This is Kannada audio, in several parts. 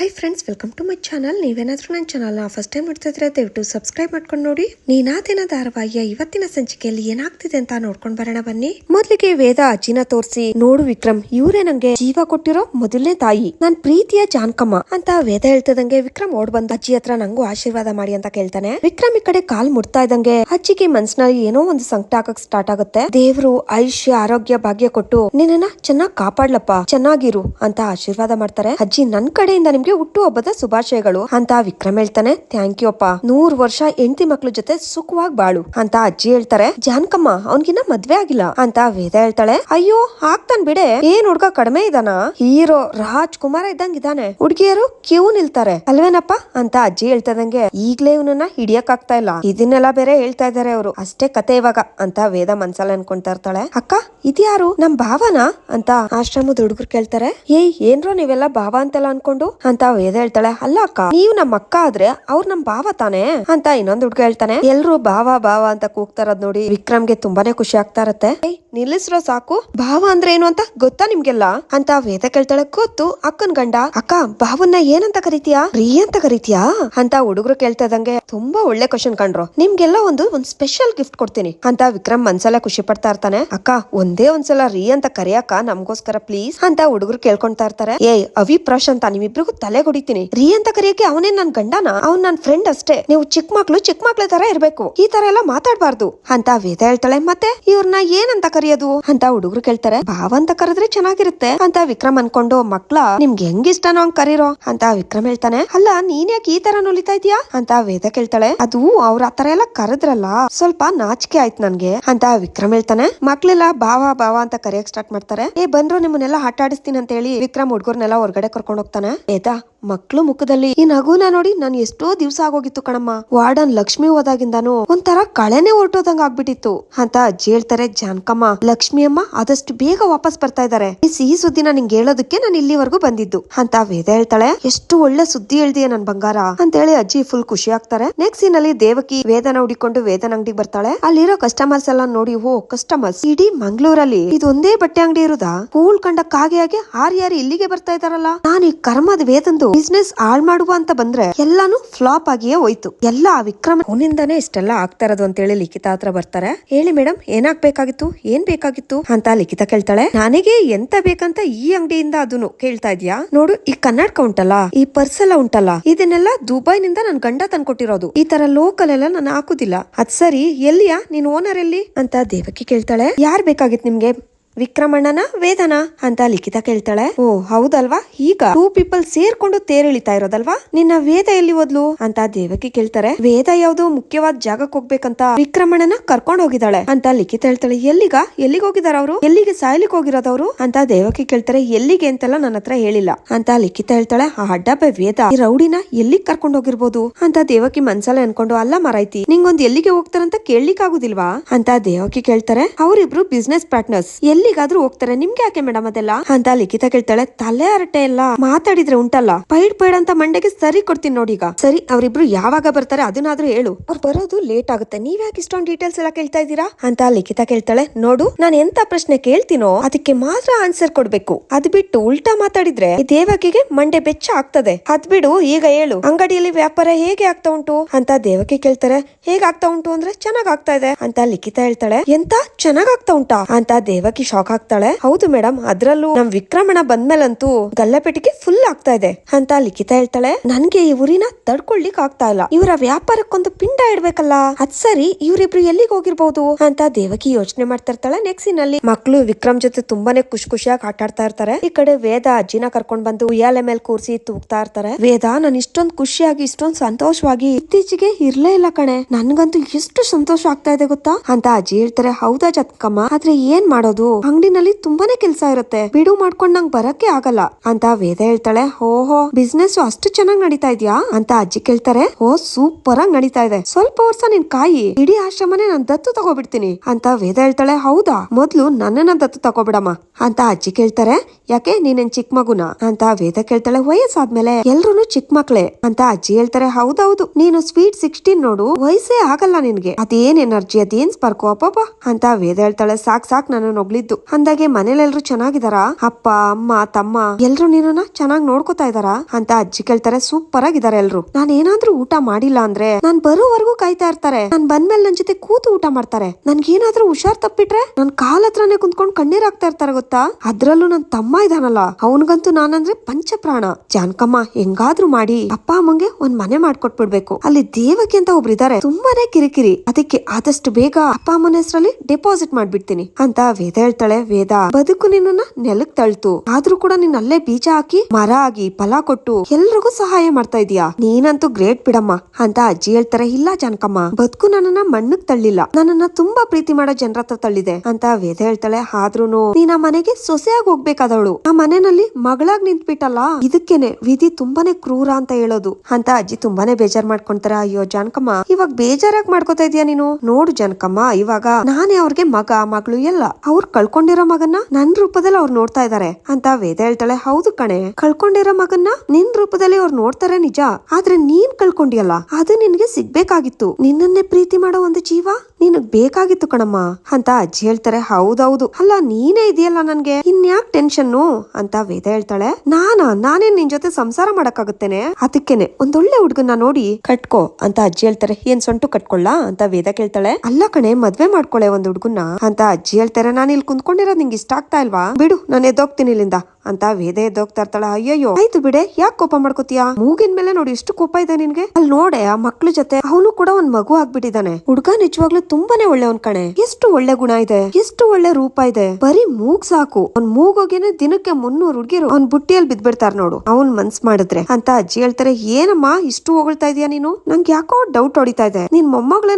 Hi friends welcome to my channel ನೀವೇನಾದರೂ ನನ್ನ ಚಾನಲ್ನ ಫಸ್ಟ್ ಟೈಮ್ ನೋಡ್ತಾ ಇದ್ರೆ ದಯವಿಟ್ಟು ಸಬ್ಸ್ಕ್ರೈಬ್ ಮಾಡ್ಕೊಂಡು ನೋಡಿ. ನೀನಾದಿನ ಧಾರಾವಾಹಿಯ ಇವತ್ತಿನ ಸಂಚಿಕೆಯಲ್ಲಿ ಏನಾಗ್ತಿದೆ ಅಂತ ನೋಡ್ಕೊಂಡ್ ಬರೋಣ ಬನ್ನಿ. ಮೊದ್ಲಿಗೆ ವೇದ ಅಜ್ಜಿನ ತೋರಿಸಿ, ನೋಡು ವಿಕ್ರಮ್, ಇವರೇ ನಂಗೆ ಜೀವ ಕೊಟ್ಟಿರೋ ಮೊದಲನೇ ತಾಯಿ, ನನ್ ಪ್ರೀತಿಯ ಜಾನ್ಕಮ್ಮ ಅಂತ ವೇದ ಹೇಳ್ತದಂಗೆ ವಿಕ್ರಮ್ ಓಡ್ ಬಂದ ಅಜ್ಜಿ ಹತ್ರ ನಂಗೂ ಆಶೀರ್ವಾದ ಮಾಡಿ ಅಂತ ಕೇಳ್ತಾನೆ. ವಿಕ್ರಮ್ ಈ ಕಡೆ ಕಾಲ್ ಮುಡ್ತಾ ಇದ್ದಂಗೆ ಅಜ್ಜಿಗೆ ಮನ್ಸಿನಲ್ಲಿ ಏನೋ ಒಂದು ಸಂಕಟ ಹಾಕಕ್ ಸ್ಟಾರ್ಟ್ ಆಗುತ್ತೆ. ದೇವ್ರು ಆಯುಷ್ಯ, ಆರೋಗ್ಯ, ಭಾಗ್ಯ ಕೊಟ್ಟು ನಿನ್ನ ಚೆನ್ನಾಗ್ ಕಾಪಾಡ್ಲಪ್ಪ, ಚೆನ್ನಾಗಿರು ಅಂತ ಆಶೀರ್ವಾದ ಮಾಡ್ತಾರೆ. ಅಜ್ಜಿ ನನ್ ಕಡೆಯಿಂದ ನಿಮ್ಗೆ ಹುಟ್ಟು ಹಬ್ಬದ ಶುಭಾಶಯಗಳು. ಅಂತ ವಿಕ್ರಮ್ ಹೇಳ್ತಾನೆ. ಥ್ಯಾಂಕ್ ಯು ಅಪ್ಪ. ನೂರ್ ವರ್ಷ ಹೆಂಡತಿ ಮಕ್ಳ ಜೊತೆ ಸುಖವಾಗಿ ಬಾಳು. ಅಂತ ಅಜ್ಜಿ ಹೇಳ್ತಾರೆ. ಜಾನ್ಕಮ್ಮ, ಅವನ್ಗಿನ್ನ ಮದ್ವೆ ಆಗಿಲ್ಲ. ಅಂತ ವೇದ ಹೇಳ್ತಾಳೆ. ಅಯ್ಯೋ, ಆಗ್ತಾನ್ ಬಿಡೆ. ಏನ್ ಹುಡ್ಗ ಕಡಿಮೆ ಇದಾನ? ಹೀರೋ ರಾಜ್ ಕುಮಾರ ಇದ್ದಂಗ ಇದಾನೆ. ಹುಡುಗಿಯರು ಕ್ಯೂ ನಿಲ್ತಾರೆ. ಅಲ್ವೇನಪ್ಪ? ಅಂತ ಅಜ್ಜಿ ಹೇಳ್ತದಂಗೆ. ಈಗ್ಲೇ ಇವನನ್ನ ಹಿಡಿಯಕ್ ಆಗ್ತಾ ಇಲ್ಲ. ಇದನ್ನೆಲ್ಲ ಬೇರೆ ಹೇಳ್ತಾ ಇದಾರೆ ಅವರು. ಅಷ್ಟೇ ಕತೆ ಇವಾಗ. ಅಂತ ವೇದ ಮನ್ಸಲ್ಲಿ ಅನ್ಕೊಂತಾ ಇರ್ತಾಳೆ. ಅಕ್ಕ, ಇದ್ಯಾರು? ನಮ್ ಭಾವನಾ? ಅಂತ ಆಶ್ರಮದ ಹುಡುಗರು ಕೇಳ್ತಾರೆ. ಏಯ್, ಏನ್ರೋ ನೀವೆಲ್ಲ ಭಾವ ಅಂತೆಲ್ಲ ಅನ್ಕೊಂಡು? ಅಂತ ವೇದ ಹೇಳ್ತಾಳೆ? ಅಲ್ಲ ಅಕ್ಕ, ನೀವು ನಮ್ಮ ಅಕ್ಕ ಆದ್ರೆ ಅವ್ರ ನಮ್ ಭಾವ ತಾನೆ? ಅಂತ ಇನ್ನೊಂದ್ ಹುಡ್ಗ ಹೇಳ್ತಾನೆ. ಎಲ್ರು ಭಾವ ಭಾವ ಅಂತ ಕೂಗ್ತಾರದ್ ನೋಡಿ ವಿಕ್ರಮ್ಗೆ ತುಂಬಾನೇ ಖುಷಿ ಆಗ್ತಾ ಇರತ್ತೆ. ನಿಲ್ಲಿಸ್ರೋ ಸಾಕು. ಭಾವ ಅಂದ್ರೆ ಏನು ಅಂತ ಗೊತ್ತಾ ನಿಮ್ಗೆಲ್ಲ? ಅಂತ ವೇದ ಕೇಳ್ತಾಳೆ. ಗೊತ್ತು. ಅಕ್ಕನ್ ಗಂಡ, ಅಕ್ಕ, ಭಾವನ್ನ ಏನಂತ ಕರಿತೀಯಾ? ರೀ ಅಂತ ಕರಿತೀಯಾ? ಅಂತ ಹುಡುಗರು ಕೇಳ್ತಾ ಇದ್ದಂಗೆ ತುಂಬಾ ಒಳ್ಳೆ ಕ್ವಶನ್ ಕಂಡ್ರು. ನಿಮ್ಗೆಲ್ಲ ಒಂದು, ಒಂದ್ ಸ್ಪೆಷಲ್ ಗಿಫ್ಟ್ ಕೊಡ್ತೀನಿ ಅಂತ ವಿಕ್ರಮ್ ಮನ್ಸಲ್ಲ ಖುಷಿ ಪಡ್ತಾ ಇರ್ತಾನೆ. ಅಕ್ಕ, ಒಂದೇ ಒಂದ್ಸಲ ರೀ ಅಂತ ಕರಿಯಕ್ಕ ನಮ್ಗೋಸ್ಕರ ಪ್ಲೀಸ್ ಅಂತ ಹುಡುಗರು ಕೇಳ್ಕೊಂತ ಇರ್ತಾರೆ. ಏಯ್, ಅವಿಪ್ರಾಶ್ ಅಂತ ನಿಮ್ಮಿಬ್ರಿಗೂ ತಲೆ ಹೊಡಿತೀನಿ ರೀ ಅಂತ ಕರೆಯಕ್ಕೆ ಅವನೇ ನನ್ ಗಂಡನ? ಅವ್ನ್ ನನ್ ಫ್ರೆಂಡ್ ಅಷ್ಟೇ. ನೀವು ಚಿಕ್ಕ ಮಕ್ಳು ಚಿಕ್ಕ ಮಕ್ಳ ತರ ಇರ್ಬೇಕು. ಈ ತರ ಎಲ್ಲ ಮಾತಾಡ್ಬಾರ್ದು. ಅಂತ ವೇದ ಹೇಳ್ತಾಳೆ. ಮತ್ತೆ ಇವ್ರನ್ನ ಏನಂತ ಕರೆಯೋದು? ಅಂತ ಹುಡುಗರು ಕೇಳ್ತಾರೆ. ಭಾವ ಅಂತ ಕರೆದ್ರೆ ಚೆನ್ನಾಗಿರುತ್ತೆ. ಅಂತ ವಿಕ್ರಮ್ ಅನ್ಕೊಂಡು ಮಕ್ಳ, ನಿಮ್ಗೆ ಹೆಂಗ್ ಇಷ್ಟನೋ ಹಂಗ್ ಕರೀರೋ? ಅಂತ ವಿಕ್ರಮ್ ಹೇಳ್ತಾನೆ. ಅಲ್ಲ, ನೀನ್ ಯಾಕೆ ಈ ತರ ನುಲಿತಾ ಇದೀಯಾ ಅಂತ ವೇದ ಕೇಳ್ತಾಳೆ. ಅದು ಅವ್ರ ಆತರ ಎಲ್ಲ ಕರೆದ್ರಲ್ಲ, ಸ್ವಲ್ಪ ನಾಚಿಕೆ ಆಯ್ತು ನನ್ಗೆ. ಅಂತ ವಿಕ್ರಮ್ ಹೇಳ್ತಾನೆ. ಮಕ್ಳೆಲ್ಲ ಭಾವ ಭಾವ ಅಂತ ಕರೆಯಕ್ ಸ್ಟಾರ್ಟ್ ಮಾಡ್ತಾರೆ. ಏ, ಬಂದ್ರು ನಿಮ್ಮನ್ನೆಲ್ಲ ಆಟ ಆಡಿಸ್ತೀನಿ ಅಂತ ಹೇಳಿ ವಿಕ್ರಮ್ ಹುಡ್ಗರ್ನೆಲ್ಲ ಹೊರಗಡೆ ಕರ್ಕೊಂಡು ಹೋಗ್ತಾನೆ. ವೇದ ಮಕ್ಳು ಮುಖದಲ್ಲಿ ಈ ನಗುನ ನೋಡಿ ನಾನು ಎಷ್ಟೋ ದಿವ್ಸ ಆಗೋಗಿತ್ತು ಕಣಮ್ಮ. ವಾರ್ಡನ್ ಲಕ್ಷ್ಮಿ ಹೋದಾಗಿಂದಾನು ಒಂಥರ ಕಳೆನೆ ಹೊರಟೋದಂಗ ಆಗ್ಬಿಟ್ಟಿತ್ತು. ಅಂತ ಅಜ್ಜಿ ಹೇಳ್ತಾರೆ ಜಾನ್ಕಮ್ಮ. ಲಕ್ಷ್ಮಿ ಅಮ್ಮ ಆದಷ್ಟು ಬೇಗ ವಾಪಸ್ ಬರ್ತಾ ಇದಾರೆ ಈ ಸಿಹಿ ಸುದ್ದಿನ ನಿಂಗೆ ಹೇಳೋದಕ್ಕೆ ನಾನು ಇಲ್ಲಿವರೆಗೂ ಬಂದಿದ್ದು. ಅಂತ ವೇದ ಹೇಳ್ತಾಳೆ. ಎಷ್ಟು ಒಳ್ಳೆ ಸುದ್ದಿ ಹೇಳ್ದಿಯ ನನ್ ಬಂಗಾರ? ಅಂತ ಹೇಳಿ ಅಜ್ಜಿ ಫುಲ್ ಖುಷಿ ಆಗ್ತಾರೆ. ನೆಕ್ಸ್ಟ್ ಸೀನ್ ಅಲ್ಲಿ ದೇವಕಿ ವೇದನ ಹುಡಿಕೊಂಡು ವೇದನ ಅಂಗಡಿಗೆ ಬರ್ತಾಳೆ. ಅಲ್ಲಿರೋ ಕಸ್ಟಮರ್ಸ್ ಎಲ್ಲ ನೋಡಿ ಓ ಕಸ್ಟಮರ್ಸ್ ಇಡೀ ಮಂಗ್ಳೂರಲ್ಲಿ ಇದೊಂದೇ ಬಟ್ಟೆ ಅಂಗಡಿ ಇರುದಾ? ಹೂಳ್ ಕಂಡ ಕಾಗೆಯಾಗಿ ಯಾರು ಇಲ್ಲಿಗೆ ಬರ್ತಾ ಇದಾರಲ್ಲ ನಾನು ಈ ಕರ್ಮದ ವೇದಂದು ಬಿಸ್ನೆಸ್ ಹಾಳ್ ಮಾಡುವ ಅಂತ ಬಂದ್ರೆ ಎಲ್ಲಾನು ಫ್ಲಾಪ್ ಆಗಿಯೇ ಹೋಯ್ತು. ಎಲ್ಲ ವಿಕ್ರಮ ಅವನಿಂದಾನೇ ಇಷ್ಟೆಲ್ಲ ಆಗ್ತಾ ಇರೋದು ಅಂತ ಹೇಳಿ ಲಿಖಿತ ಹತ್ರ ಬರ್ತಾರೆ. ಹೇಳಿ ಮೇಡಮ್ ಏನಾಗ್ಬೇಕಾಗಿತ್ತು? ಏನ್ ಬೇಕಾಗಿತ್ತು? ಅಂತ ಲಿಖಿತ ಕೇಳ್ತಾಳೆ. ನನಗೆ ಎಂತ ಬೇಕಂತ ಈ ಅಂಗಡಿಯಿಂದ ಅದನ್ನು ಕೇಳ್ತಾ ಇದ್ಯಾ? ನೋಡು, ಈ ಕನ್ನಡಕ ಉಂಟಲ್ಲ, ಈ ಪರ್ಸ್ ಎಲ್ಲ ಉಂಟಲ್ಲ, ಇದನ್ನೆಲ್ಲ ದುಬೈನಿಂದ ನನ್ ಗಂಡ ತಂದ್ಕೊಟ್ಟಿರೋದು. ಈ ತರ ಲೋಕಲ್ ಎಲ್ಲ ನಾನು ಹಾಕುದಿಲ್ಲ. ಅದ್ ಸರಿ, ಎಲ್ಲಿಯಾ ನೀನ್ ಓನರ್ ಎಲ್ಲಿ? ಅಂತ ದೇವಕಿ ಕೇಳ್ತಾಳೆ. ಯಾರ್ ಬೇಕಾಗಿತ್ತು ನಿಮ್ಗೆ? ವಿಕ್ರಮಣ್ಣನ ವೇದನ ಅಂತ ಲಿಖಿತ ಕೇಳ್ತಾಳೆ. ಓ, ಹೌದಲ್ವಾ? ಈಗ ಟೂ ಪೀಪಲ್ ಸೇರ್ಕೊಂಡು ತೇರಿಳಿತಾ ಇರೋದಲ್ವಾ? ನಿನ್ನ ವೇದ ಎಲ್ಲಿ ಓದ್ಲು? ಅಂತ ದೇವಕಿ ಕೇಳ್ತಾರೆ. ವೇದ ಯಾವ್ದೋ ಮುಖ್ಯವಾದ ಜಾಗಕ್ಕೆ ಹೋಗ್ಬೇಕಂತ ವಿಕ್ರಮಣ್ಣನ ಕರ್ಕೊಂಡ್ ಹೋಗಿದ್ದಾಳೆ ಅಂತ ಲಿಖಿತ ಹೇಳ್ತಾಳೆ. ಎಲ್ಲಿಗ? ಎಲ್ಲಿಗೆ ಹೋಗಿದಾರ ಅವರು? ಎಲ್ಲಿಗೆ ಸಾಯ್ಲಿಕ್ಕೆ ಹೋಗಿರೋದವ್ರು? ಅಂತ ದೇವಕಿ ಕೇಳ್ತಾರೆ. ಎಲ್ಲಿಗೆ ಅಂತೆಲ್ಲ ನನ್ನ ಹತ್ರ ಹೇಳಿಲ್ಲ ಅಂತ ಲಿಖಿತ ಹೇಳ್ತಾಳೆ. ಆ ಅಡ್ಡಬ್ಬೆ ವೇದ ಈ ರೌಡಿನ ಎಲ್ಲಿಗೆ ಕರ್ಕೊಂಡು ಹೋಗಿರ್ಬೋದು? ಅಂತ ದೇವಕಿ ಮನ್ಸಲ್ಲೇ ಅನ್ಕೊಂಡು, ಅಲ್ಲ ಮರಾಯ್ತಿ, ನಿಂಗೊಂದ್ ಎಲ್ಲಿಗೆ ಹೋಗ್ತಾರಂತ ಕೇಳ್ಲಿಕ್ಕೆ ಆಗುದಿಲ್ವಾ ಅಂತ ದೇವಕಿ ಕೇಳ್ತಾರೆ. ಅವರಿಬ್ರು ಬಿಸ್ನೆಸ್ ಪಾರ್ಟ್ನರ್ಸ್ ಎಲ್ಲಿಗಾದ್ರೂ ಹೋಗ್ತಾರೆ. ನಿಮ್ಗೆ ಯಾಕೆ ಮೇಡಮ್ ಅದೆಲ್ಲ? ಅಂತ ಲಿಖಿತ ಕೇಳ್ತಾಳೆ. ತಲೆ ಅರಟೆ ಎಲ್ಲ. ಮಾತಾಡಿದ್ರೆ ಉಂಟಲ್ಲ. ಪೈಡ್ ಪೈಡ್ ಅಂತ ಮಂಡೆಗೆ ಸರಿ ಕೊಡ್ತೀನಿ ನೋಡಿ ಈಗ. ಸರಿ, ಅವರಿಬ್ರು ಯಾವಾಗ ಬರ್ತಾರೆ ಅದನ್ನಾದ್ರೂ ಹೇಳು. ಅವ್ರು ಬರೋದು ಲೇಟ್ ಆಗುತ್ತೆ. ನೀವ್ ಯಾಕೆ ಇಷ್ಟೊಂದು ಡೀಟೇಲ್ಸ್ ಎಲ್ಲ ಕೇಳ್ತಾ ಇದ್ದೀರಾ? ಅಂತ ಲಿಖಿತ ಕೇಳ್ತಾಳೆ. ನೋಡು, ನಾನು ಎಂತ ಪ್ರಶ್ನೆ ಕೇಳ್ತೀನೋ ಅದಕ್ಕೆ ಮಾತ್ರ ಆನ್ಸರ್ ಕೊಡ್ಬೇಕು. ಅದ್ ಬಿಟ್ಟು ಉಲ್ಟಾ ಮಾತಾಡಿದ್ರೆ ದೇವಕಿಗೆ ಮಂಡೆ ಬೆಚ್ಚ ಆಗ್ತದೆ. ಅದ್ ಬಿಡು, ಈಗ ಹೇಳು. ಅಂಗಡಿಯಲ್ಲಿ ವ್ಯಾಪಾರ ಹೇಗೆ ಆಗ್ತಾ ಉಂಟು? ಅಂತ ದೇವಕಿ ಕೇಳ್ತಾರೆ. ಹೇಗ್ ಆಗ್ತಾ ಉಂಟು ಅಂದ್ರೆ ಚೆನ್ನಾಗ್ ಆಗ್ತಾ ಇದೆ ಅಂತ ಲಿಖಿತ ಹೇಳ್ತಾಳೆ. ಎಂತ ಚೆನ್ನಾಗ್ ಆಗ್ತಾ ಉಂಟಾ? ಅಂತ ದೇವಕಿ ಶಾಕ್ ಆಗ್ತಾಳೆ. ಹೌದು ಮೇಡಮ್ ಅದ್ರಲ್ಲೂ ನಮ್ ವಿಕ್ರಮಣ ಬಂದ್ಮೇಲಂತೂ ಗಲ್ಲಪೆಟ್ಟಿಗೆ ಫುಲ್ ಆಗ್ತಾ ಇದೆ ಅಂತ ಲಿಖಿತ ಹೇಳ್ತಾಳೆ. ನನ್ಗೆ ಈ ಊರಿನ ತಡ್ಕೊಳ್ಲಿಕ್ ಆಗ್ತಾ ಇಲ್ಲ. ಇವರ ವ್ಯಾಪಾರಕ್ಕೊಂದು ಪಿಂಡ ಇಡ್ಬೇಕಲ್ಲ, ಅದ್ ಸರಿ ಇವ್ರಿಬ್ರು ಎಲ್ಲಿಗೆ ಹೋಗಿರ್ಬಹುದು ಅಂತ ದೇವಕಿ ಯೋಚನೆ ಮಾಡ್ತಾ ಇರ್ತಾಳೆ ನೆಕ್ಸ್ಟ್ನಲ್ಲಿ ಮಕ್ಳು ವಿಕ್ರಮ್ ಜೊತೆ ತುಂಬಾನೇ ಖುಷಿ ಖುಷಿಯಾಗಿ ಆಟ ಆಡ್ತಾ ಇರ್ತಾರೆ. ಈ ಕಡೆ ವೇದ ಅಜ್ಜಿನ ಕರ್ಕೊಂಡ್ ಬಂದು ಉಯ್ಯಾಲೆ ಮೇಲೆ ಕೂರ್ಸಿ ತೂಗ್ತಾ ಇರ್ತಾರೆ. ವೇದ, ನಾನು ಇಷ್ಟೊಂದು ಖುಷಿಯಾಗಿ, ಇಷ್ಟೊಂದು ಸಂತೋಷವಾಗಿ ಇತ್ತೀಚೆಗೆ ಇರ್ಲೇ ಇಲ್ಲ ಕಣೆ. ನನ್ಗಂತೂ ಎಷ್ಟು ಸಂತೋಷ ಆಗ್ತಾ ಇದೆ ಗೊತ್ತಾ? ಅಂತ ಅಜ್ಜಿ ಹೇಳ್ತಾರೆ, ಹೌದಾ ಜತ್ಕಮ್ಮ ಆದ್ರೆ ಏನ್ ಮಾಡೋದು? ಅಂಗಡಿನಲ್ಲಿ ತುಂಬಾನೇ ಕೆಲಸ ಇರುತ್ತೆ. ಬಿಡು ಮಾಡ್ಕೊಂಡ್ ನಂಗ್ ಬರಕ್ಕೆ ಆಗಲ್ಲ. ಅಂತ ವೇದ ಹೇಳ್ತಾಳೆ. ಓಹೋ ಬಿಸ್ನೆಸ್ ಅಷ್ಟು ಚೆನ್ನಾಗಿ ನಡೀತಾ ಇದ್ಯಾ? ಅಂತ ಅಜ್ಜಿ ಕೇಳ್ತಾರೆ. ಓ ಸೂಪರ್ ಆಗಿ ನಡೀತಾ ಇದೆ. ಸ್ವಲ್ಪ ವರ್ಷ ನಿನ್ ಕಾಯಿ ಇಡೀ ಆಶ್ರಮನೇ ನಾನ್ ದತ್ತು ತಗೋಬಿಡ್ತೀನಿ. ಅಂತ ವೇದ ಹೇಳ್ತಾಳೆ. ಹೌದಾ? ಮೊದ್ಲು ನನ್ನನ್ನ ದತ್ತು ತಗೋಬಿಡಮ್ಮ. ಅಂತ ಅಜ್ಜಿ ಕೇಳ್ತಾರೆ. ಯಾಕೆ? ನೀನೇನ್ ಚಿಕ್ಕ ಮಗುನ? ಅಂತ ವೇದ ಕೇಳ್ತಾಳೆ. ವಯಸ್ಸಾದ್ಮೇಲೆ ಎಲ್ರು ಚಿಕ್ಕ ಮಕ್ಳೆ. ಅಂತ ಅಜ್ಜಿ ಹೇಳ್ತಾರೆ. ಹೌದೌದು. ನೀನು ಸ್ವೀಟ್ ಸಿಕ್ಸ್ಟೀನ್ ನೋಡು. ವಯಸ್ಸೇ ಆಗಲ್ಲ ನಿನ್ಗೆ. ಅದೇನ್ ಎನರ್ಜಿ, ಅದೇನ್ ಸ್ಪರ್ಕೋ ಅಪ್ಪ ಅಂತ ವೇದ ಹೇಳ್ತಾಳೆ. ಸಾಕ್ ಸಾಕ್ ನಾನು ನೊಗ್ಲಿದ್ದು ಹೇಳಿದ್ದು ಅಂದಾಗೆ ಮನೇಲೆಲ್ರು ಚೆನ್ನಾಗಿದಾರಾ? ಅಪ್ಪ, ಅಮ್ಮ, ತಮ್ಮ ಎಲ್ರು ನೀನು ಚೆನ್ನಾಗಿ ನೋಡ್ಕೊತಾ ಇದಾರಾ? ಅಂತ ಅಜ್ಜಿ ಕೇಳ್ತಾರೆ. ಸೂಪರ್ ಆಗಿದಾರೆ ಎಲ್ರು. ನಾನ್ ಏನಾದ್ರೂ ಊಟ ಮಾಡಿಲ್ಲ ಅಂದ್ರೆ ನಾನ್ ಬರೋವರೆಗೂ ಕಾಯ್ತಾ ಇರ್ತಾರೆ. ನಾನ್ ಬಂದ್ಮೇಲೆ ನನ್ ಜೊತೆ ಕೂತು ಊಟ ಮಾಡ್ತಾರೆ. ನನ್ಗೇನಾದ್ರೂ ಹುಷಾರ್ ತಪ್ಪಿಟ್ರೆ ನನ್ ಕಾಲ್ ಹತ್ರನೇ ಕುಂತ್ಕೊಂಡ್ ಕಣ್ಣೀರ್ ಹಾಕ್ತಾ ಇರ್ತಾರೆ ಗೊತ್ತಾ? ಅದ್ರಲ್ಲೂ ನನ್ ತಮ್ಮ ಇದಾನಲ್ಲ. ಅವನಿಗಂತೂ ನಾನಂದ್ರೆ ಪಂಚಪ್ರಾಣ. ಜಾನ್ಕಮ್ಮ, ಹೆಂಗಾದ್ರೂ ಮಾಡಿ ಅಪ್ಪ, ಅಮ್ಮಂಗೆ ಒಂದ್ ಮನೆ ಮಾಡ್ಕೊಟ್ಬಿಡ್ಬೇಕು. ಅಲ್ಲಿ ದೇವಕಿ ಅಂತ ಒಬ್ರು ಇದಾರೆ. ತುಂಬಾನೇ ಕಿರಿಕಿರಿ. ಅದಕ್ಕೆ ಆದಷ್ಟು ಬೇಗ ಅಪ್ಪ, ಅಮ್ಮನ ಹೆಸರಲ್ಲಿ ಡೆಪಾಸಿಟ್ ಮಾಡ್ಬಿಡ್ತೀನಿ ಅಂತ ವೇದ ಹೇಳ್ತಾಳೆ ವೇದ. ಬದುಕು ನಿನ್ನ ನೆಲಕ್ ತಳ್ತು. ಆದ್ರೂ ಕೂಡ ನೀನ್ ಅಲ್ಲೇ ಬೀಜ ಹಾಕಿ, ಮರ ಆಗಿ ಫಲ ಕೊಟ್ಟು ಎಲ್ರಿಗೂ ಸಹಾಯ ಮಾಡ್ತಾ ಇದೀಯಾ? ನೀನಂತೂ ಗ್ರೇಟ್ ಬಿಡಮ್ಮ. ಅಂತ ಅಜ್ಜಿ ಹೇಳ್ತಾರೆ, ಇಲ್ಲ ಜಾನಕಮ್ಮ. ಬದುಕು ನನ್ನನ್ನ ಮಣ್ಣಕ್ ತಳ್ಳಿಲ್ಲ. ನನ್ನನ್ನ ತುಂಬಾ ಪ್ರೀತಿ ಮಾಡೋ ಜನರ ಹತ್ರ ತಳ್ಳಿದೆ. ಅಂತ ವೇದ ಹೇಳ್ತಾಳೆ. ಆದ್ರೂನು ನೀನ್ ಆ ಮನೆಗೆ ಸೊಸೆಯಾಗಿ ಹೋಗ್ಬೇಕಾದವಳು. ಆ ಮನೆಯಲ್ಲಿ ಮಗಳಾಗ್ ನಿಂತ್ಬಿಟ್ಟಲ್ಲ? ಇದಕ್ಕೇನೆ ವಿಧಿ ತುಂಬಾನೇ ಕ್ರೂರ ಅಂತ ಹೇಳೋದು. ಅಂತ ಅಜ್ಜಿ ತುಂಬಾನೇ ಬೇಜಾರ್ ಮಾಡ್ಕೊಂತಾರ. ಅಯ್ಯೋ ಜಾನಕಮ್ಮ, ಇವಾಗ ಬೇಜಾರಾಗಿ ಮಾಡ್ಕೋತಾ ಇದೀಯ ನೀನು? ನೋಡು ಜಾನಕಮ್ಮ, ಇವಾಗ ನಾನೇ ಅವ್ರಿಗೆ ಮಗ, ಮಗಳು ಎಲ್ಲ. ಅವ್ರು ಕಳ್ಕೊಂಡಿರೋ ಮಗನ್ನ ನನ್ ರೂಪದಲ್ಲಿ ಅವ್ರು ನೋಡ್ತಾ ಇದಾರೆ ಅಂತ ವೇದ ಹೇಳ್ತಾಳೆ, ಹೌದು ಕಣೆ. ಕಳ್ಕೊಂಡಿರೋ ಮಗನ್ನ ನಿನ್ ರೂಪದಲ್ಲಿ ಅವ್ರು ನೋಡ್ತಾರೆ ನಿಜ. ಆದ್ರೆ ನೀನ್ ಕಳ್ಕೊಂಡಿಯಲ್ಲ. ಅದು ನಿನ್ಗೆ ಸಿಗ್ಬೇಕಾಗಿತ್ತು. ನಿನ್ನನ್ನೇ ಪ್ರೀತಿ ಮಾಡೋ ಒಂದು ಜೀವ. ನಿನಗ್ ಬೇಕಾಗಿತ್ತು ಕಣಮ್ಮ ಅಂತ ಅಜ್ಜಿ ಹೇಳ್ತಾರೆ, ಹೌದೌದು. ಅಲ್ಲ, ನೀನೇ ಇದೆಯಲ್ಲ ನನ್ಗೆ? ಇನ್ಯಾಕ್ ಟೆನ್ಷನ್ನು? ಅಂತ ವೇದ ಹೇಳ್ತಾಳೆ. ನಾನಾ? ನಾನೇನ್ ನಿನ್ ಜೊತೆ ಸಂಸಾರ ಮಾಡಕ್ಕಾಗುತ್ತೇನೆ? ಅದಕ್ಕೇನೆ, ಒಂದೊಳ್ಳೆ ಹುಡ್ಗನ್ನ ನೋಡಿ ಕಟ್ಕೋ ಅಂತ ಅಜ್ಜಿ ಹೇಳ್ತಾರೆ. ಏನ್ ಸೊಂಟು ಕಟ್ಕೊಳ್ಳ ಅಂತ ವೇದ ಕೇಳ್ತಾಳೆ. ಅಲ್ಲ ಕಣೆ, ಮದ್ವೆ ಮಾಡ್ಕೊಳೆ ಒಂದ್ ಹುಡ್ಗನ್ನ ಅಂತ ಅಜ್ಜಿ ಹೇಳ್ತಾರೆ. ನಾನು ಇಲ್ಲಿ ಕುಂತ್ಕೊಂಡಿರೋದ್ ನಿಂಗೆ ಇಷ್ಟ ಆಗ್ತಾ ಇಲ್ವಾ? ಬಿಡು, ನಾನು ಎದ್ದೋಗ್ತೀನಿ ಇಲ್ಲಿಂದ. ಅಂತ ವೇದೆ ಎದ್ದೋಗ್ತಾ ಇರ್ತಾಳ ಅಯ್ಯಯ್ಯೋ, ಆಯ್ತು ಬಿಡೆ, ಯಾಕೆ ಕೋಪ ಮಾಡ್ಕೋತೀಯಾ? ಮೂಗಿನ ಮೇಲೆ ನೋಡಿ ಎಷ್ಟು ಕೋಪ ಇದೆ ನಿನ್ಗೆ. ಅಲ್ಲಿ ನೋಡೆ, ಆ ಮಕ್ಳ ಜೊತೆ ಅವನು ಕೂಡ ಒಂದ್ ಮಗು ಆಗ್ಬಿಟ್ಟಿದ್ದಾನೆ ಹುಡ್ಗ ನಿಜವಾಗ್ಲೂ ತುಂಬಾನೇ ಒಳ್ಳೆಯವನ್ ಕಣೆ. ಎಷ್ಟು ಒಳ್ಳೆ ಗುಣ ಇದೆ, ಎಷ್ಟು ಒಳ್ಳೆ ರೂಪ ಇದೆ. ಬರೀ ಮೂಗ್ ಸಾಕು. ಅವ್ನ್ ಮೂಗೋಗೇನೆ ದಿನಕ್ಕೆ ಮುನ್ನೂರು ಹುಡ್ಗಿರು ಅವ್ನ್ ಬುಟ್ಟಿಯಲ್ಲಿ ಬಿದ್ಬಿಡ್ತಾರ ನೋಡು. ಅವ್ನ್ ಮನ್ಸ್ ಮಾಡಿದ್ರೆ. ಅಂತ ಅಜ್ಜಿ ಹೇಳ್ತಾರೆ, ಏನಮ್ಮ, ಇಷ್ಟು ಹೊಗಳ್ತಾ ಇದೀಯಾ ನೀನು? ನಂಗೆ ಯಾಕೋ ಡೌಟ್ ಹೊಡಿತಾ ಇದೆ. ನಿನ್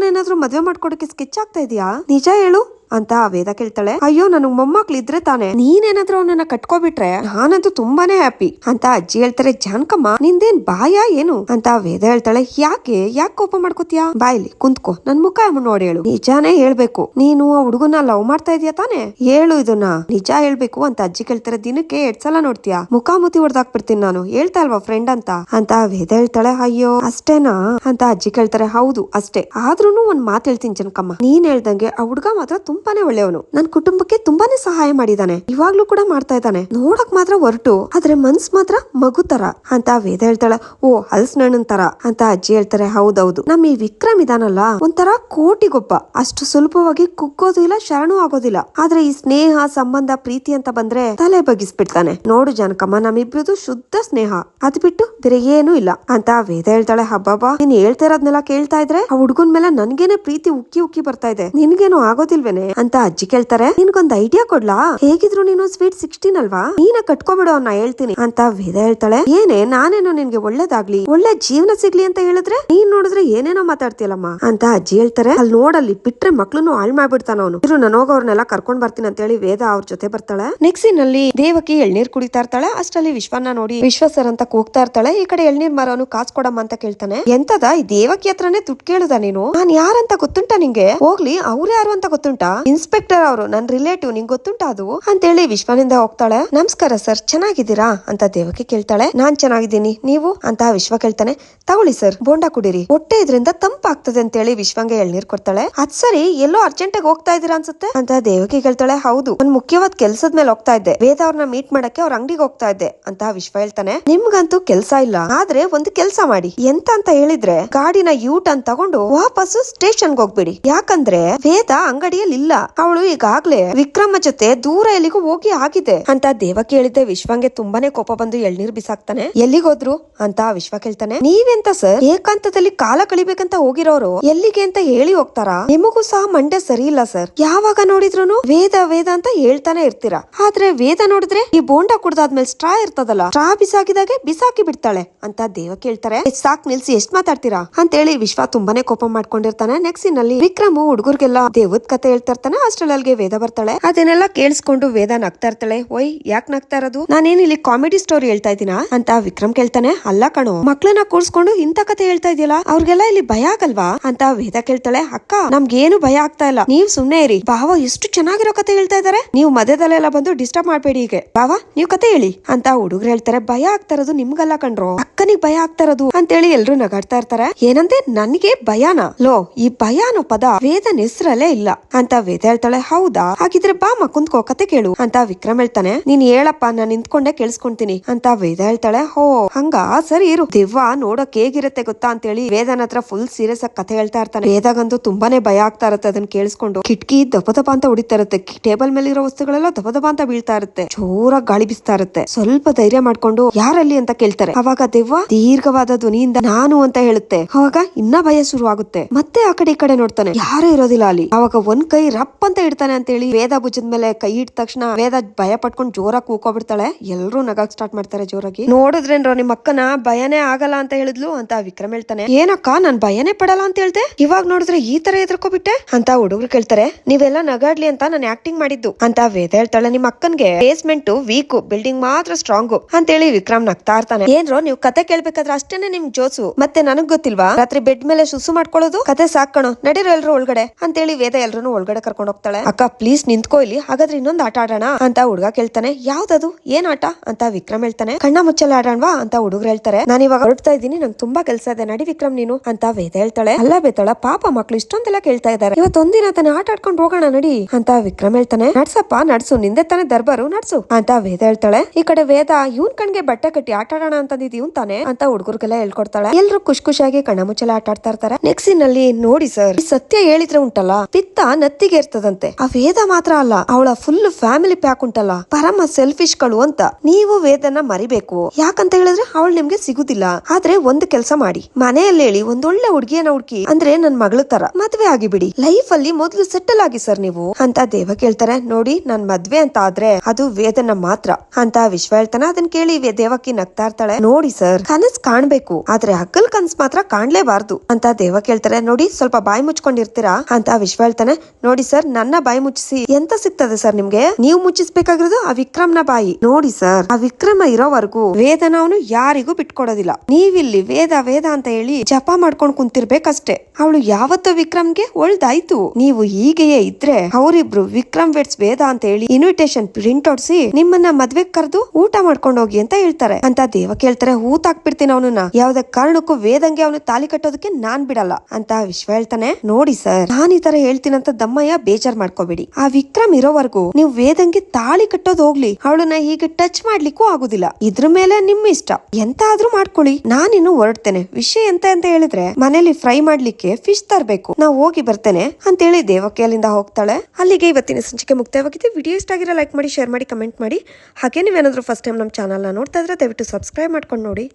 ಏನಾದ್ರು ಮದ್ವೆ ಮಾಡ್ಕೊಡಕ್ಕೆ ಸ್ಕೆಚ್ ಆಗ್ತಾ ಇದೀಯಾ? ನಿಜ ಹೇಳು. ಅಂತ ವೇದ ಕೇಳ್ತಾಳೆ. ಅಯ್ಯೋ, ನನಗ್ ಮೊಮ್ಮಕ್ಳು ಇದ್ರೆ ತಾನೆ? ನೀನೇನಾದ್ರೂ ಅವನನ್ನ ಕಟ್ಕೊಬಿಟ್ರೆ ನಾನಂತೂ ತುಂಬಾನೇ ಹ್ಯಾಪಿ ಅಂತ ಅಜ್ಜಿ ಹೇಳ್ತಾರೆ, ಜಾನ್ಕಮ್ಮ, ನಿಂದೇನ್ ಬಾಯ ಏನು? ಅಂತ ವೇದ ಹೇಳ್ತಾಳೆ, ಯಾಕೆ? ಯಾಕೆ ಕೋಪ ಮಾಡ್ಕೋತಿಯಾ? ಬಾಯ್ಲಿ ಕುಂತ್ಕೋ. ನನ್ ಮುಖ ನೋಡಿ ಹೇಳು. ನಿಜಾನೇ ಹೇಳ್ಬೇಕು. ನೀನು ಆ ಹುಡುಗನ ಲವ್ ಮಾಡ್ತಾ ಇದೀಯ ತಾನೆ? ಹೇಳು ಇದನ್ನ. ನಿಜ ಹೇಳ್ಬೇಕು. ಅಂತ ಅಜ್ಜಿ ಕೇಳ್ತಾರೆ, ದಿನಕ್ಕೆ ಎರಡ್ ಸಲ ನೋಡ್ತೀಯಾ? ಮುಖಾಮುಖಿ ಹೊಡೆದಾಕ್ಬಿಡ್ತೀನಿ ನಾನು. ಹೇಳ್ತಾ ಅಲ್ವಾ ಫ್ರೆಂಡ್ ಅಂತ? ಅಂತ ವೇದ ಹೇಳ್ತಾಳೆ, ಅಯ್ಯೋ, ಅಷ್ಟೇನಾ? ಅಂತ ಅಜ್ಜಿ ಕೇಳ್ತಾರೆ, ಹೌದು, ಅಷ್ಟೇ. ಆದ್ರೂನು ಒಂದ್ ಮಾತು ಹೇಳ್ತೀನಿ ಜನಕಮ್ಮ. ನೀನ್ ಹೇಳ್ದಂಗೆ ಆ ಹುಡ್ಗ ಮಾತ್ರ ತುಂಬಾನೇ ಒಳ್ಳೆಯವನು. ನನ್ ಕುಟುಂಬಕ್ಕೆ ತುಂಬಾನೇ ಸಹಾಯ ಮಾಡಿದಾನೆ. ಇವಾಗ್ಲೂ ಕೂಡ ಮಾಡ್ತಾ ಇದ್ದಾನೆ. ನೋಡಕ್ ಮಾತ್ರ ಹೊರಟು ಆದ್ರೆ ಮನ್ಸ್ ಮಾತ್ರ ಮಗು ತರ. ಅಂತ ವೇದ ಹೇಳ್ತಾಳೆ. ಓ ಹಲ್ಸ್ನಣ್ಣನ್ ತರ ಅಂತ ಅಜ್ಜಿ ಹೇಳ್ತಾರೆ. ಹೌದೌದು. ನಮ್ ಈ ವಿಕ್ರಮ್ ಇದಾನಲ್ಲ, ಒಂಥರ ಕೋಟಿಗೊಬ್ಬ. ಅಷ್ಟು ಸುಲಭವಾಗಿ ಕುಗ್ಗೋದು ಇಲ್ಲ, ಶರಣು ಆಗೋದಿಲ್ಲ. ಆದ್ರೆ ಈ ಸ್ನೇಹ, ಸಂಬಂಧ, ಪ್ರೀತಿ ಅಂತ ಬಂದ್ರೆ ತಲೆ ಬಗ್ಗಿಸ್ಬಿಡ್ತಾನೆ. ನೋಡು ಜನಕಮ್ಮ, ನಮ್ಮಿಬ್ರದು ಶುದ್ಧ ಸ್ನೇಹ. ಅದ್ ಬಿಟ್ಟು ಬೇರೆ ಏನೂ ಇಲ್ಲ ಅಂತ ವೇದ ಹೇಳ್ತಾಳೆ. ಹಬ್ಬಾಬಾ ನೀನ್ ಹೇಳ್ತಾ ಇರೋದ್ನೆಲ್ಲ ಕೇಳ್ತಾ ಇದ್ರೆ, ಆ ಹುಡ್ಗನ್ ಮೇಲೆ ನನ್ಗೇನೆ ಪ್ರೀತಿ ಉಕ್ಕಿ ಉಕ್ಕಿ ಬರ್ತಾ ಇದೆ. ನಿನ್ಗೇನು ಆಗೋದಿಲ್ವೇನೆ? ಅಂತ ಅಜ್ಜಿ ಕೇಳ್ತಾರೆ. ನಿನ್ಗೊಂದ್ ಐಡಿಯಾ ಕೊಡ್ಲಾ? ಹೇಗಿದ್ರು ನೀನು ಸ್ವೀಟ್ ಸಿಕ್ಸ್ಟೀನ್ ಅಲ್ವಾ? ನೀನ ಬಿಡೋ ಅವ್ನ ಹೇಳ್ತೀನಿ ಅಂತ ವೇದ ಹೇಳ್ತಾಳೆ. ಏನೇ, ನಾನೇನೋ ನಿನ್ಗೆ ಒಳ್ಳೇದಾಗ್ಲಿ, ಒಳ್ಳೆ ಜೀವನ ಸಿಗ್ಲಿ ಅಂತ ಹೇಳಿದ್ರೆ? ನೀನ್ ನೋಡಿದ್ರೆ ಏನೇನೋ ಮಾತಾಡ್ತಿಯಲ್ಲಮ್ಮ ಅಂತ ಅಜ್ಜಿ ಹೇಳ್ತಾರೆ. ಅಲ್ಲಿ ನೋಡಲ್ಲಿ ಬಿಟ್ರೆ ಮಕ್ಳನ್ನು ಹಾಳ್ ಮಾಡ್ಬಿಡ್ತಾನ ಅವನು. ಇರು, ನಾನು ಅವ್ರನ್ನೆಲ್ಲ ಕರ್ಕೊಂಡ್ ಬರ್ತೀನಿ ಅಂತ ಹೇಳಿ ವೇದ ಅವ್ರ ಜೊತೆ ಬರ್ತಾಳೆ. ನೆಕ್ಸ್ಟ್ ಅಲ್ಲಿ ದೇವಕಿ ಎಳ್ನೀರ್ ಕುಡಿತಾ ಇರ್ತಾಳೆ. ಅಷ್ಟಲ್ಲಿ ವಿಶ್ವನ ನೋಡಿ ವಿಶ್ವ ಸರ್ ಅಂತ ಕೂಗ್ತಾ ಇರ್ತಾಳೆ. ಈ ಕಡೆ ಎಳ್ನೀರ್ ಮರವನು ಕಾಸ್ ಕೊಡಮ್ಮ ಅಂತ ಕೇಳ್ತಾನೆ. ಎಂತದ? ಈ ದೇವಕಿ ಹತ್ರನೇ ದುಡ್ಡು ಕೇಳುದ ನೀನು? ನಾನ್ ಯಾರಂತ ಗೊತ್ತುಂಟಾ ನಿಂಗೆ? ಹೋಗ್ಲಿ, ಅವ್ರು ಯಾರು ಅಂತ ಗೊತ್ತುಂಟಾ? ಇನ್ಸ್ಪೆಕ್ಟರ್ ಅವರು, ನನ್ ರಿಲೇಟಿವ್ ನಿಂಗ್ ಗೊತ್ತುಂಟ ಅದು? ಅಂತೇಳಿ ವಿಶ್ವನಿಂದ ಹೋಗ್ತಾಳೆ. ನಮಸ್ಕಾರ ಸರ್, ಚೆನ್ನಾಗಿದ್ದೀರಾ? ಅಂತ ದೇವಕಿ ಕೇಳ್ತಾಳೆ. ನಾನ್ ಚೆನ್ನಾಗಿದ್ದೀನಿ. ನೀವು? ಅಂತ ವಿಶ್ವ ಕೇಳ್ತಾನೆ. ತಗೊಳ್ಳಿ ಸರ್, ಬೋಂಡ ಕುಡಿರಿ. ಹೊಟ್ಟೆ ಇದ್ರಿಂದ ತಂಪಾಗ್ತದೆ ಅಂತೇಳಿ ವಿಶ್ವಂಗೆ ಎಳ್ನೀರ್ ಕೊಡ್ತಾಳೆ. ಅದ್ ಸರಿ, ಎಲ್ಲೋ ಅರ್ಜೆಂಟ್ ಆಗಿ ಹೋಗ್ತಾ ಇದೀರಾ ಅನ್ಸುತ್ತೆ? ಅಂತ ದೇವಕಿ ಕೇಳ್ತಾಳೆ. ಹೌದು ಒಂದ್ ಮುಖ್ಯವಾದ ಕೆಲ್ಸದ ಮೇಲೆ ಹೋಗ್ತಾ ಇದ್ದೆ. ವೇದ ಅವ್ರನ್ನ ಮೀಟ್ ಮಾಡಕ್ಕೆ ಅವ್ರ ಅಂಗಡಿಗೆ ಹೋಗ್ತಾ ಇದ್ದೆ, ಅಂತ ವಿಶ್ವ ಹೇಳ್ತಾನೆ. ನಿಮ್ಗಂತೂ ಕೆಲ್ಸ ಇಲ್ಲ. ಆದ್ರೆ ಒಂದು ಕೆಲ್ಸ ಮಾಡಿ. ಎಂತ ಅಂತ ಹೇಳಿದ್ರೆ, ಗಾಡಿನ ಯೂ ಟರ್ನ್ ತಗೊಂಡು ವಾಪಸ್ ಸ್ಟೇಷನ್ಗೆ ಹೋಗ್ಬಿಡಿ. ಯಾಕಂದ್ರೆ ವೇದ ಅಂಗಡಿಯಲ್ಲಿ ಇಲ್ಲ. ಅವಳು ಈಗಾಗ್ಲೇ ವಿಕ್ರಮ ಜೊತೆ ದೂರ ಎಲ್ಲಿಗೂ ಹೋಗಿ ಆಗಿದೆ ಅಂತ ದೇವ ಕೇಳಿದ್ದೆ. ವಿಶ್ವಂಗೆ ತುಂಬಾನೇ ಕೋಪ ಬಂದು ಎಳ್ನೀರ್ ಬಿಸಾಕ್ತಾನೆ. ಎಲ್ಲಿಗೋದ್ರು ಅಂತ ವಿಶ್ವ ಕೇಳ್ತಾನೆ. ನೀವೆಂತ ಸರ್? ಏಕಾಂತದಲ್ಲಿ ಕಾಲ ಕಳಿಬೇಕಂತ ಹೋಗಿರೋರು ಎಲ್ಲಿಗೆ ಅಂತ ಹೇಳಿ ಹೋಗ್ತಾರಾ? ನಿಮಗೂ ಸಹ ಮಂಡ್ಯ ಸರಿ ಇಲ್ಲ ಸರ್. ಯಾವಾಗ ನೋಡಿದ್ರು ವೇದ ವೇದ ಅಂತ ಹೇಳ್ತಾನೆ ಇರ್ತೀರಾ? ಆದ್ರೆ ವೇದ ನೋಡಿದ್ರೆ ಈ ಬೋಂಡ ಕುಡ್ದಾದ್ಮೇಲೆ ಸ್ಟ್ರಾ ಇರ್ತದಲ್ಲ, ಸ್ಟ್ರಾ ಬಿಸಾಕಿದಾಗೆ ಬಿಸಾಕಿ ಬಿಡ್ತಾಳೆ ಅಂತ ದೇವ ಕೇಳ್ತಾರೆ. "ಎಷ್ಟ್ ಸಾಕ್ ನಿಲ್ಸಿ, ಎಷ್ಟ್ ಮಾತಾಡ್ತೀರಾ? ಅಂತ ಹೇಳಿ ವಿಶ್ವ ತುಂಬಾನೇ ಕೋಪ ಮಾಡ್ಕೊಂಡಿರ್ತಾನೆ. ನೆಕ್ಸ್ಟ್ನಲ್ಲಿ ವಿಕ್ರಮ್ ಹುಡುಗರಿಗೆಲ್ಲ ದೇವದ್ ಕತೆ ಹೇಳ್ತಾ ಇರ್ತಾನೆ ಅಲ್ಲಿಗೆ ವೇದ ಬರ್ತಾಳೆ. ಅದನ್ನೆಲ್ಲ ಕೇಳಿಸ್ಕೊಂಡು ವೇದ ನಗ್ತಾ ಇರ್ತಾಳೆ ಓಯ್ ಯಾಕ್ ನಗ್ತಾ ಇರೋದು ನಾನೇನ್ ಇಲ್ಲಿ ಕಾಮಿಡಿ ಸ್ಟೋರಿ ಹೇಳ್ತಾ ಇದೀನ ಅಂತ ವಿಕ್ರಮ್ ಕೇಳ್ತಾನೆ. ಅಲ್ಲ ಕಣೋ ಮಕ್ಳನ್ನ ಕೂರ್ಸ್ಕೊಂಡು ಇಂತ ಕತೆ ಹೇಳ್ತಾ ಇದೆಯಲ್ಲ ಅವ್ರಿಗೆಲ್ಲ ಇಲ್ಲಿ ಭಯ ಆಗಲ್ವಾ? ಅಂತ ವೇದ ಕೇಳ್ತಾಳೆ. ಅಕ್ಕ ನಮ್ಗೇನು ಭಯ ಆಗ್ತಾ ಇಲ್ಲ. ನೀವ್ ಸುಮ್ನೆ ಇರಿ. ಭಾವ ಎಷ್ಟು ಚೆನ್ನಾಗಿರೋ ಕತೆ ಹೇಳ್ತಾ ಇದಾರೆ. ನೀವು ಮಧ್ಯದಲ್ಲೆಲ್ಲ ಬಂದು ಡಿಸ್ಟರ್ಬ್ ಮಾಡ್ಬೇಡಿ ಹೀಗೆ. ಭಾವ ನೀವ್ ಕತೆ ಹೇಳಿ. ಅಂತ ಹುಡುಗರು ಹೇಳ್ತಾರೆ. ಭಯ ಆಗ್ತಾ ಇರೋದು ನಿಮ್ಗಲ್ಲ ಕಣ್ರು? ಅಕ್ಕನಿಗ್ ಭಯ ಆಗ್ತಾ ಇರೋದು ಅಂತೇಳಿ ಎಲ್ರು ನಗಾಡ್ತಾ ಇರ್ತಾರೆ. ಏನಂತೆ ನನಗೆ ಭಯಾನ. ಲೋ ಈ ಭಯ ಅನ್ನೋ ಪದ ವೇದನ ಹೆಸರಲ್ಲೇ ಇಲ್ಲ. ಅಂತ ವೇದ ಹೇಳ್ತಾಳೆ, ಹೌದಾ? ಹಾಗಿದ್ರೆ ಬಾ ಕುಂತ್ಕೋ, ಕತೆ ಕೇಳು. ಅಂತ ವಿಕ್ರಮ್ ಹೇಳ್ತಾನೆ, ನೀನ್ ಹೇಳಪ್ಪ, ನಾನ್ ನಿಂತ್ಕೊಂಡೆ ಕೇಳಿಸ್ಕೊಂತೀನಿ. ಅಂತ ವೇದ ಹೇಳ್ತಾಳೆ, ಹೋ, ಹಂಗ? ಸರಿ ಇರು. ದಿವ್ವ ನೋಡಕ್ ಹೇಗಿರತ್ತೆ ಗೊತ್ತಾ? ಅಂತೇಳಿ ವೇದನ ಹತ್ರ ಫುಲ್ ಸೀರಿಯಸ್ ಆಗಿ ಕತೆ ಹೇಳ್ತಾ ಇರ್ತಾನೆ. ವೇದಾಗಂತೂ ತುಂಬಾನೇ ಭಯ ಆಗ್ತಾ ಇರತ್ತೆ ಅದನ್ನ ಕೇಳಿಸ್ಕೊಂಡು. ಕಿಟಕಿ ದಪ ದಪ ಅಂತ ಹೊಡಿತಾ ಇರುತ್ತೆ. ಟೇಬಲ್ ಮೇಲೆ ಇರೋ ವಸ್ತುಗಳೆಲ್ಲ ದಪ ದಪ ಅಂತ ಬೀಳ್ತಾ ಇರುತ್ತೆ. ಜೋರಾಗಿ ಗಾಳಿ ಬಿಸ್ತಾ ಇರುತ್ತೆ. ಸ್ವಲ್ಪ ಧೈರ್ಯ ಮಾಡ್ಕೊಂಡು ಯಾರಲ್ಲಿ ಅಂತ ಕೇಳ್ತಾರೆ. ಅವಾಗ ದೆವ್ವ, ದೀರ್ಘವಾದ ಧ್ವನಿಯಿಂದ ನಾನು ಅಂತ ಹೇಳುತ್ತೆ. ಅವಾಗ ಇನ್ನ ಭಯ ಶುರು ಆಗುತ್ತೆ ಮತ್ತೆ ಆ ಕಡೆ ಈ ಕಡೆ ನೋಡ್ತಾನೆ. ಯಾರು ಇರೋದಿಲ್ಲ ಅಲ್ಲಿ. ಅವಾಗ ಒಂದ್ ಕೈ ರಪ್ ಅಂತ ಇಡ್ತಾನೆ ಅಂತ ಹೇಳಿ ವೇದ ಭುಜದ ಮೇಲೆ ಕೈ ಇಟ್ಟ ತಕ್ಷಣ ವೇದ ಭಯ ಪಟ್ಕೊಂಡು ಜೋರಾಗಿ ಕೂಕೋಬಿಡ್ತಾಳೆ ಎಲ್ಲರೂ ನಗಾಕ್ ಸ್ಟಾರ್ಟ್ ಮಾಡ್ತಾರೆ ಜೋರಾಗಿ. ನೋಡಿದ್ರೇನ್ರೋ ನಿಮ್ಮ ಅಕ್ಕನ ಭಯನೇ ಆಗಲ್ಲ ಅಂತ ಹೇಳಿದ್ಲು ಅಂತ ವಿಕ್ರಮ್ ಹೇಳ್ತಾನೆ. ಏನಕ್ಕ, ನಾನ್ ಭಯನೇ ಪಡಲ್ಲ ಅಂತ ಹೇಳ್ದೆ? ಇವಾಗ ನೋಡಿದ್ರೆ ಈ ತರ ಎದ್ರಕೋಬಿಟ್ಟೆ ಅಂತ ಹುಡುಗರು ಕೇಳ್ತಾರೆ. ನೀವೆಲ್ಲ ನಗಾಡ್ಲಿ ಅಂತ ನಾನು ಆಕ್ಟಿಂಗ್ ಮಾಡಿದ್ದು ಅಂತ ವೇದ ಹೇಳ್ತಾಳೆ. ನಿಮ್ಮ ಅಕ್ಕನ್ಗೆ ಬೇಸ್ಮೆಂಟ್ ವೀಕ್ ಬಿಲ್ಡಿಂಗ್ ಮಾತ್ರ ಸ್ಟ್ರಾಂಗ್ ಅಂತ ಹೇಳಿ ವಿಕ್ರಮ್ ನಗ್ತಾ ಇರ್ತಾನೆ. ಏನ್ರೋ, ನೀವು ಕತೆ ಕೇಳ್ಬೇಕಾದ್ರೆ ಅಷ್ಟೇನೆ ನಿಮ್ ಜೋಸು ಮತ್ತೆ ನನಗ್ ಗೊತ್ತಿಲ್ವಾ? ರಾತ್ರಿ ಬೆಡ್ ಮೇಲೆ ಸುಸು ಮಾಡ್ಕೊಳ್ಳೋದು? ಕತೆ ಸಾಕಣೋ ನಡೀರೋ ಎಲ್ರು ಒಳಗಡೆ? ಅಂತೇಳಿ ವೇದ ಎಲ್ರು ಒಳಗಡೆ ಕರ್ಕೊಂಡು ಹೋಗ್ತಾಳೆ? ಅಕ್ಕ ಪ್ಲೀಸ್ ನಿಂತ್ಕೋ ಇಲ್ಲಿ. ಹಾಗಾದ್ರೆ ಇನ್ನೊಂದು ಆಟ ಆಡೋಣ ಅಂತ ಹುಡುಗ ಕೇಳ್ತಾನೆ. ಯಾವ್ದದು? ಏನ್ ಆಟ? ಅಂತ ವಿಕ್ರಮ್ ಹೇಳ್ತಾನೆ. ಕಣ್ಣ ಮುಚ್ಚಲ ಆಡೋಣವಾ? ಅಂತ ಹುಡುಗರು ಹೇಳ್ತಾರೆ. ನಾನು ಇವಾಗ ಹೊರಡ್ತಾ ಇದ್ದೀನಿ. ನಂಗೆ ತುಂಬಾ ಕೆಲಸ ಇದೆ. ನಡಿ ವಿಕ್ರಮ್ ನೀನು ಅಂತ ವೇದ ಹೇಳ್ತಾಳೆ. ಅಲ್ಲ ಬೇತಾಳ ಪಾಪ ಮಕ್ಳು ಇಷ್ಟೊಂದೆಲ್ಲ ಕೇಳ್ತಾ ಇದ್ದಾರೆ. ಇವತ್ತೊಂದಿನ ತಾನೆ ಆಟ ಆಡ್ಕೊಂಡು ಹೋಗೋಣ ನಡಿ ಅಂತ ವಿಕ್ರಮ್ ಹೇಳ್ತಾನೆ. ನಡ್ಸಪ್ಪ, ನಡ್ಸು. ನಿಂದೆ ತಾನೆ ದರ್ಬಾರು. ನಡ್ಸು ಅಂತ ವೇದ ಹೇಳ್ತಾಳೆ. ಈ ಕಡೆ ವೇದ, ಇವನ್ ಕಣ್ಗೆ ಬಟ್ಟೆ ಕಟ್ಟಿ ಆಟ ಆಡೋಣ ಅಂತ ಇವ್ನ್ ತಾನೆ? ಅಂತ ಹುಡುಗರಿಗೆಲ್ಲ ಹೇಳ್ಕೊಡ್ತಾಳೆ. ಎಲ್ರು ಖುಷ್ ಖುಷಿಯಾಗಿ ಕಣ್ಣ ಮುಚ್ಚಲ ಆಟ ಆಡ್ತಾ ಇರ್ತಾರೆ. ನೆಕ್ಸ್ಟ್ನಲ್ಲಿ ನೋಡಿ ಸರ್. ಸತ್ಯ ಹೇಳಿದ್ರೆ ಉಂಟಲ್ಲ? ಪಿತ್ತ ನತ್ತಿಗೆ ಇರ್ತದಂತೆ. ಆ ವೇದ ಮಾತ್ರ ಅಲ್ಲ, ಅವಳ ಫುಲ್ ಫ್ಯಾಮಿಲಿ ಪ್ಯಾಕ್ ಉಂಟಲ್ಲ. ಪರಮ ಸೆಲ್ಫಿಶ್ಗಳು ಅಂತ ನೀವು ವೇದನ ಮರಿಬೇಕು. ಯಾಕಂತ ಹೇಳಿದ್ರೆ ಅವಳು ನಿಮ್ಗೆ ಸಿಗುದಿಲ್ಲ. ಆದ್ರೆ ಒಂದು ಕೆಲಸ ಮಾಡಿ. ಮನೆಯಲ್ಲಿ ಹೇಳಿ, ಒಂದೊಳ್ಳೆ ಹುಡುಗಿಯನ್ನ ಹುಡುಕಿ, ಅಂದ್ರೆ ನನ್ ಮಗಳ ತರ, ಮದ್ವೆ ಆಗಿಬಿಡಿ. ಲೈಫ್ ಅಲ್ಲಿ ಮೊದಲು ಸೆಟಲ್ ಆಗಿ ಸರ್ ನೀವು. ಅಂತ ದೇವ ಕೇಳ್ತಾರೆ. ನೋಡಿ, ನನ್ ಮದ್ವೆ ಅಂತ ಆದ್ರೆ ಅದು ವೇದನ ಮಾತ್ರ. ಅಂತ ವಿಶ್ವ ಹೇಳ್ತಾನೆ. ಅದನ್ನ ಕೇಳಿ ದೇವಕ್ಕಿ ದೇವಕಿ ನಗ್ತಾ ಇರ್ತಾಳೆ. ನೋಡಿ ಸರ್, ಕನಸ್ ಕಾಣ್ಬೇಕು. ಆದ್ರೆ ಅಕ್ಕಲ್ ಕನಸ್ ಮಾತ್ರ ಕಾಣ್ಲೇಬಾರ್ದು. ಅಂತ ದೇವ ಕೇಳ್ತಾರೆ. ನೋಡಿ, ಸ್ವಲ್ಪ ಬಾಯಿ ಮುಚ್ಕೊಂಡಿರ್ತೀರಾ? ಅಂತ ವಿಶ್ವ ಹೇಳ್ತಾನೆ. ನೋಡಿ ಸರ್, ನನ್ನ ಬಾಯಿ ಮುಚ್ಚಿಸಿ. ಎಂತ ಸಿಗ್ತದೆ ಸರ್ ನಿಮ್ಗೆ? ನೀವು ಮುಚ್ಚಿಸ್ಬೇಕಾಗಿರೋದು ಆ ವಿಕ್ರಮ್ನ ಬಾಯಿ. ನೋಡಿ ಸರ್, ಆ ವಿಕ್ರಮ ಇರೋವರೆಗೂ ವೇದನ ಅವನು ಯಾರಿಗೂ ಬಿಟ್ಕೊಡೋದಿಲ್ಲ. ನೀವಿಲ್ಲಿ ವೇದ ವೇದ ಅಂತ ಹೇಳಿ ಜಪ ಮಾಡ್ಕೊಂಡ್ ಕುಂತಿರ್ಬೇಕಷ್ಟೇ. ಅವಳು ಯಾವತ್ತೋ ವಿಕ್ರಮ್ಗೆ ಒಳ್ದಾಯ್ತು. ನೀವು ಹೀಗೆಯೇ ಇದ್ರೆ ಅವರಿಬ್ರು ವಿಕ್ರಮ್ ವೆಟ್ಸ್ ವೇದ ಅಂತ ಹೇಳಿ ಇನ್ವಿಟೇಷನ್ ಪ್ರಿಂಟ್ ಔಟ್ಸಿ ನಿಮ್ಮನ್ನ ಮದ್ವೆ ಕರೆದು ಊಟ ಮಾಡ್ಕೊಂಡು ಹೋಗಿ ಅಂತ ಹೇಳ್ತಾರೆ. ಅಂತ ದೇವ ಕೇಳ್ತಾರೆ ಊತ ಹಾಕ್ಬಿಡ್ತೀನಿ ಅವನನ್ನ. ಯಾವ್ದೇ ಕಾರಣಕ್ಕೂ ವೇದಂಗೆ ಅವನು ತಾಲಿ ಕಟ್ಟೋದಕ್ಕೆ ನಾನ್ ಬಿಡಲ್ಲ. ಅಂತ ವಿಶ್ವ ಹೇಳ್ತಾನೆ, ನೋಡಿ ಸರ್, ನಾನ್ ಈ ತರ ಹೇಳ್ತೀನಂತ ದಮ್ಮಯ್ಯ ಬೇಜಾರ್ ಮಾಡ್ಕೋಬೇಡಿ. ಆ ವಿಕ್ರಮ್ ಇರೋವರೆಗೂ ನೀವು ವೇದಂಗೆ ತಾಳಿ ಕಟ್ಟೋದು ಹೋಗ್ಲಿ. ಅವಳನ್ನ ಹೀಗೆ ಟಚ್ ಮಾಡ್ಲಿಕ್ಕೂ ಆಗುದಿಲ್ಲ. ಇದ್ರ ಮೇಲೆ ನಿಮ್ಮ ಇಷ್ಟ. ಎಂತ ಆದ್ರೂ ಮಾಡ್ಕೊಳ್ಳಿ. ನಾನಿನ್ನು ಹೊರಡ್ತೇನೆ. ವಿಷಯ ಎಂತ ಅಂತ ಹೇಳಿದ್ರೆ ಮನೇಲಿ ಫ್ರೈ ಮಾಡ್ಲಿಕ್ಕೆ ಫಿಶ್ ತರಬೇಕು. ನಾವು ಹೋಗಿ ಬರ್ತೇನೆ ಅಂತೇಳಿ ದೇವಕ್ಕೆ ಅಲ್ಲಿಂದ ಹೋಗ್ತಾಳೆ. ಅಲ್ಲಿಗೆ ಇವತ್ತಿನ ಸಂಚಿಕೆ ಮುಕ್ತಾಯವಾಗಿದೆ. ವಿಡಿಯೋ ಇಷ್ಟ ಆಗಿರೋ ಲೈಕ್ ಮಾಡಿ, ಶೇರ್ ಮಾಡಿ, ಕಮೆಂಟ್ ಮಾಡಿ. ಹಾಗೆ ನೀವೇನಾದ್ರೂ ಫಸ್ಟ್ ಟೈಮ್ ನಮ್ಮ ಚಾನಲ್ನ ನೋಡ್ತಾ ಇದ್ರೆ ದಯವಿಟ್ಟು ಸಬ್ಸ್ಕ್ರೈಬ್ ಮಾಡ್ಕೊಂಡು ನೋಡಿ.